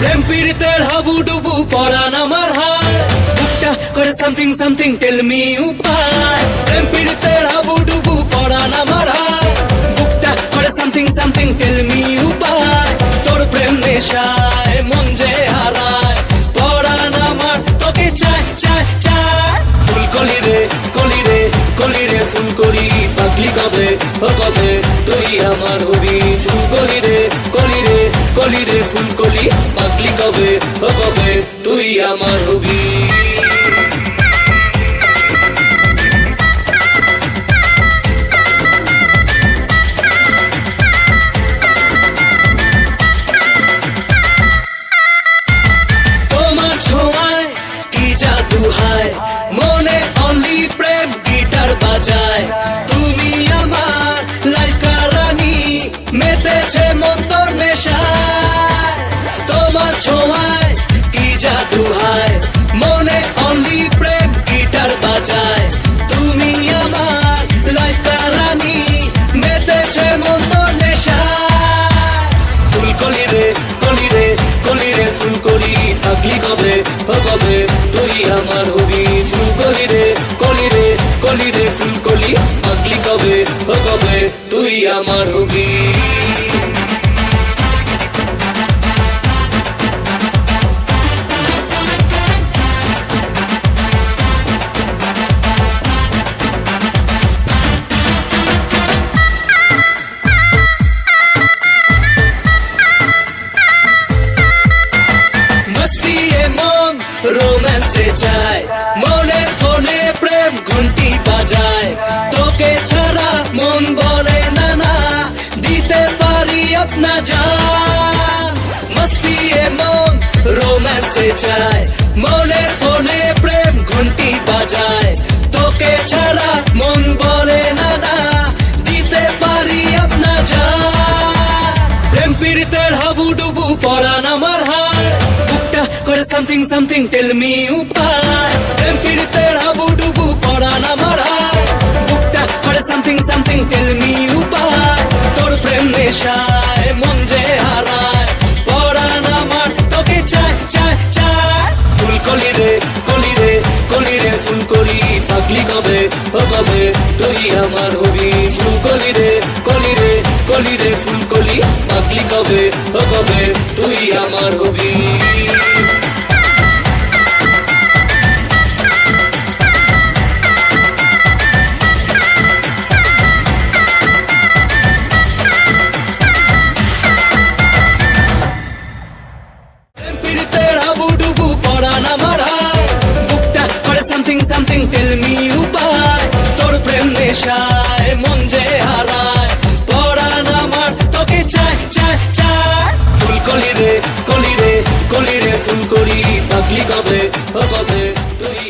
প্রেম পীড়িতের হাবুডুবু আমার সামথিং সামথিং টেল মি উপায় প্রেম পীড়িতের হাবুডুবু পরান আমার হায় বুকটা করে সামথিং সামথিং টেল মি উপায় তোর প্রেম নেশায় মন যে হারায় পরান আমার তোকে চায় চায় চায় ফুল কলি রে কলি রে কলি রে ফুল কলি পাগলি কবে ও কবে তুই আমার হবি ফুল কলি রে কলি রে কলি রে ফুল কলি পাগলি কবে ও কবে তুই আমার হবি কলি থাকলি কবে? ও কবে? তুই আমার হবি ফুল কলি রে কলি রে কলি রে ফুল কলি থাকলি কবে? ও কবে? তুই আমার হবি। বাজায় তোকে ছাড়া মন বলে না না, দিতে পারি আপনা জান মস্তি এ মন, রোম্যান্সে চায় মনের ফোনে প্রেম ঘন্টি বাজায়। তোকে ছাড়া মন বলে না না, দিতে পারি আপনা জান প্রেম পীড়িতের হাবুডুবু পরান আমার হায়। বুকটা করে সামথিং সামথিং টেল মি উপায়। প্রেম পীড়িতের আমার হবি ফুল কলি রে কলি রে কলি রে ফুল কলি পাগলি কবে কবে তুই আমার হবি। করি পাগলি কবে ও কবে তুই